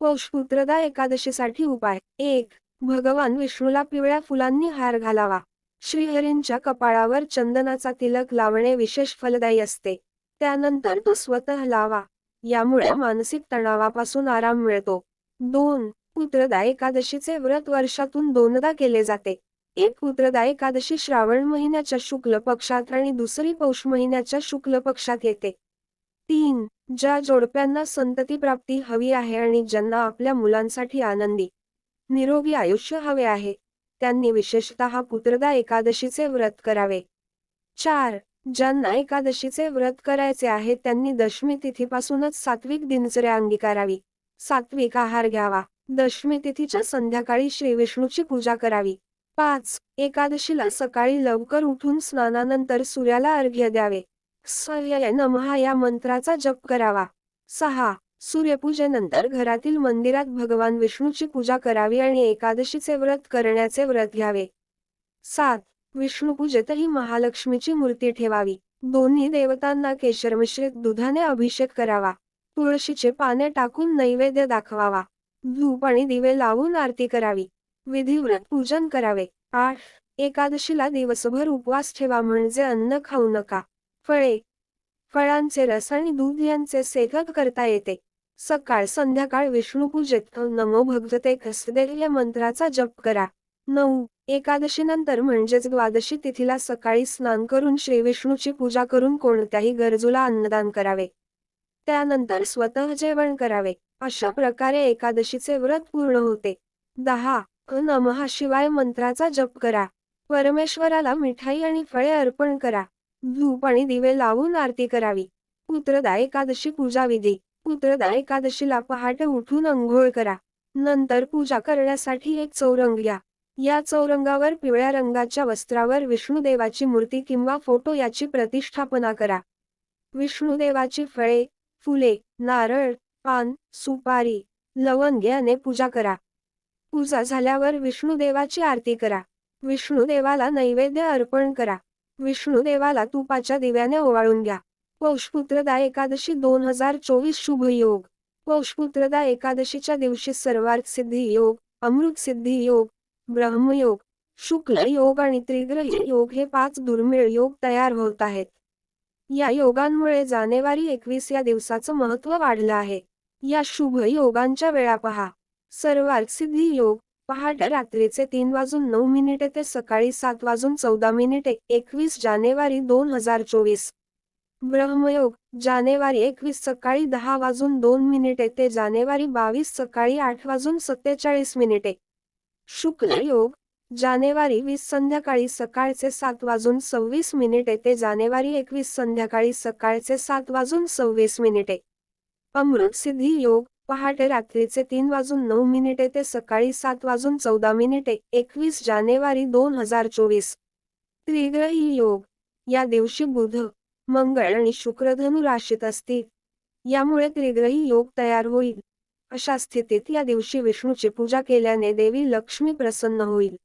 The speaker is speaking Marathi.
पौषपुत्रदा एकादशीसाठी उपाय. एक भगवान विष्णूला पिवळ्या फुलांनी हार घालावा. श्रीहरींच्या कपाळावर चंदनाचा तिलक लावणे विशेष फलदायी असते. त्यानंतर तो स्वतः लावा. यामुळे मानसिक तणावापासून आराम मिळतो. दोन पुत्रदा एकादशीचे व्रत वर्षातून दोनदा केले जाते. एक पुत्रदा एकादशी श्रावण महिन्याच्या शुक्ल पक्षात आणि दुसरी पौष महिन्याच्या शुक्ल पक्षात येते. तीन ज्या जोडप्यांना संतती प्राप्ती हवी आहे आणि ज्यांना आपल्या मुलांसाठी आनंदी निरोगी आयुष्य हवे आहे त्यांनी विशेषतः पुत्रदा एकादशीचे व्रत करावे. चार ज्यांना एकादशीचे व्रत करायचे आहे त्यांनी दशमी तिथीपासूनच सात्विक दिनचर्या अंगीकारावी. सात्विक आहार घ्यावा. दशमी तिथीच्या संध्याकाळी श्री विष्णूची पूजा करावी. पाच एकादशीला सकाळी लवकर उठून स्नानानंतर सूर्याला अर्घ्य द्यावे. सूर्याय नमहा या मंत्राचा जप करावा. सहा. सूर्यपूजेनंतर घरातील मंदिरात भगवान विष्णूची पूजा करावी आणि एकादशीचे व्रत करण्याचे व्रत घ्यावे. सात. विष्णुपूजेतही महालक्ष्मीची मूर्ती ठेवावी. दोन्ही देवतांना केशर मिश्रित दुधाने अभिषेक करावा. तुळशीचे पाने टाकून नैवेद्य दाखवावा. धूप आणि दिवे लावून आरती करावी. विधिव्रत पूजन करावे. आठ. एकादशीला दिवसभर उपवास ठेवा म्हणजे अन्न खाऊ नका. फळे फळांचे रस आणि दूध यांचे सेवक करता येते. सकाळ संध्याकाळ विष्णुपूजेत नमो भगवते खसदे या मंत्राचा जप करा. नऊ एकादशीनंतर म्हणजेच द्वादशी तिथीला सकाळी स्नान करून श्री विष्णूची पूजा करून कोणत्याही गरजूला अन्नदान करावे. त्यानंतर स्वतः जेवण करावे. अशा प्रकारे एकादशीचे व्रत पूर्ण होते. दहा नमहा शिवाय मंत्राचा जप करा. परमेश्वराला मिठाई आणि फळे अर्पण करा. धूप आणि दिवे लावून आरती करावी. पुत्रदा एकादशी पूजा विधी. पुत्रदा एकादशीला पहाटे उठून अंघोळ करा. नंतर पूजा करण्यासाठी एक चौरंग घ्या. या चौरंगावर पिवळ्या रंगाच्या वस्त्रावर विष्णुदेवाची मूर्ती किंवा फोटो याची प्रतिष्ठापना करा. विष्णुदेवाची फळे फुले नारळ पान सुपारी लवंग याने पूजा करा. पूजा झाल्यावर विष्णुदेवाची आरती करा. विष्णुदेवाला नैवेद्य अर्पण करा. विष्णुदेवाला तुपाच्या दिव्याने ओवाळून घ्या. पौषपुत्रदा एकादशी दोन हजार चोवीस शुभ योग. पौषपुत्रदा एकादशीच्या दिवशी सर्वार्थ सिद्धी योग अमृत सिद्धी योग ब्रह्मयोग शुक्ल योग आणि त्रिग्रह योग हे पाच दुर्मिळ योग तयार होत आहेत. या योगांमुळे जानेवारी एकवीस या दिवसाचं महत्त्व वाढलं आहे. या शुभ योगांच्या वेळा पहा. सर्वार्थ सिद्धी योग पहाट रात्रीचे तीन वाजून नऊ मिनिटे ते सकाळी सात वाजून चौदा मिनिटे एकवीस जानेवारी दोन हजार चोवीस. ब्रह्मयोग जानेवारी एकवीस सकाळी दहा वाजून दोन मिनिटे ते जानेवारी बावीस सकाळी आठ वाजून सत्तेचाळीस मिनिटे. शुक्ल योग जानेवारी वीस संध्याकाळी सकाळचे सात वाजून सव्वीस मिनिटे ते जानेवारी एकवीस संध्याकाळी सकाळचे सात वाजून सव्वीस मिनिटे. अमृत सिद्धी योग पहाटे रात्रीचे तीन वाजून नऊ मिनिटे ते सकाळी सात वाजून चौदा मिनिटे एकवीस जानेवारी दोन हजार चोवीस. त्रिग्रही योग. या दिवशी बुध मंगळ आणि शुक्रधनु राशीत असतील. यामुळे त्रिग्रही योग तयार होईल. अशा स्थितीत या दिवशी विष्णूची पूजा केल्याने देवी लक्ष्मी प्रसन्न होईल.